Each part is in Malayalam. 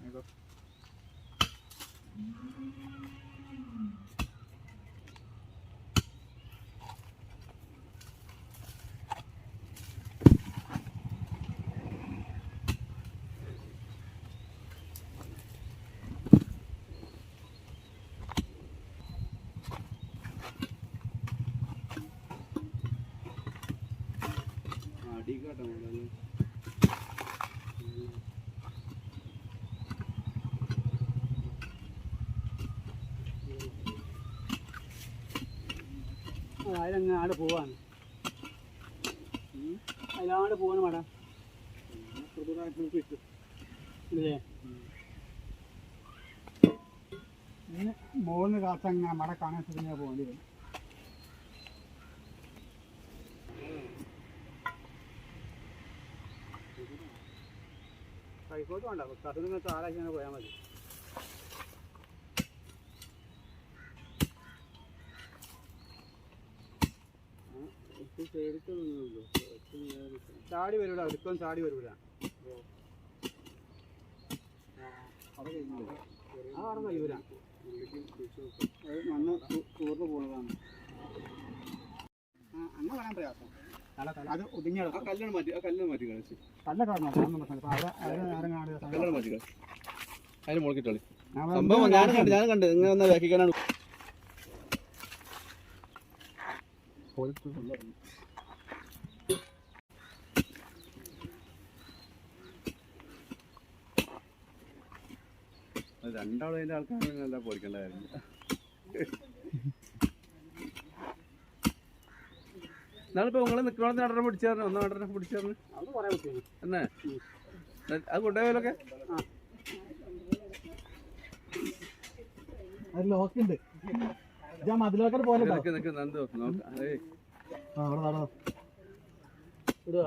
There you go. हाँ ठीक है टमाटर അതിലങ്ങ് ആട് പോവാണ് അതിലാട് പോവാണ് മട ഇല്ലേ? ഇനി മൂന്ന് കാത്തങ്ങ മട കാണാൻ സ്ഥിതി പോകേണ്ടി വരും. കൈക്കോട്ട് വേണ്ട. കഥ താഴെ പോയാൽ മതി. ചാടി വരൂല ഒരിക്കലും ചാടി വരൂല. ആ അവിടെ കഴിയൂല. മണ്ണ് തൂർന്നു പോകുന്നതാണ് ആ, അങ്ങനെ പറയാൻ പ്രയാസം. തല തല. അത് ഒതുങ്ങി ആ കല്ലാണ് മാറ്റി ആ കല്ലാണ് മാറ്റി കളിച്ച് തല്ല കാണണം കാണുന്ന പ്രശ്നം ഇപ്പൊ അവിടെ അവിടെ നേരം കാണുക? കല്ലാണ് മാറ്റി കളി അതിന് മുളക്കിട്ടോളി ഞാൻ സംഭവം ഞാനും കണ്ടു ഞാനും കണ്ടു. ഇങ്ങനെ ഒന്ന് വ്യാഖിക്കാനാണ് രണ്ടാളും അതിന്റെ ആൾക്കാരല്ല പോയിക്കണ്ടായിരുന്നു എന്നാളിപ്പോ നിങ്ങൾ നിക്കണോടത്ത് നടനെ പിടിച്ചായിരുന്നു. ഒന്ന് നടനെ പിടിച്ചായിരുന്നു. എന്നേ? അത് കൊണ്ടുപോയാലൊക്കെ അത് ലോക്ക് ഉണ്ട്. ഞാൻ മതിലോക്കൽ പോലെ നിക്ക് നിക്ക് നന്ദു. നോക്കാം. ഏയ്. ഇടുക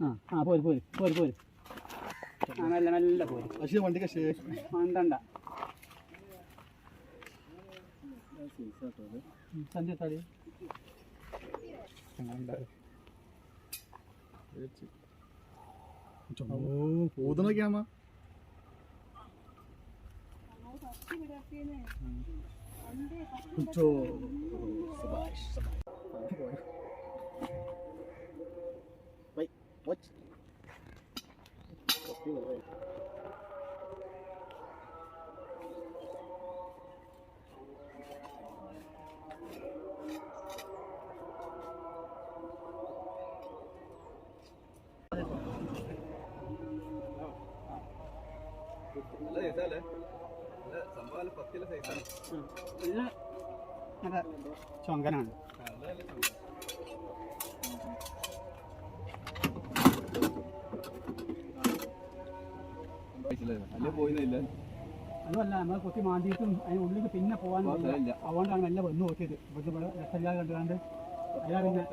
ആ ആ പോര് പോര് പോര് പോര്. ആ നല്ല നല്ല പോര്. പക്ഷേ വണ്ടി കശേ മണ്ടണ്ട സന്ധ്യ തടി What? لا يزال لا سمال فتيلة سيسان لا هذا شو عنكنا لا لا അതുമല്ല നമ്മൾ കൊത്തി മാന്തിയിട്ടും അതിന് ഉള്ളിൽ പിന്നെ പോകാൻ. അതുകൊണ്ടാണ് നല്ല വന്ന് നോക്കിയത്. ഇവിടുത്തെ ഇവിടെ രക്ഷമില്ലാതെ കണ്ടുകൊണ്ട്. അയാൾ പിന്നെ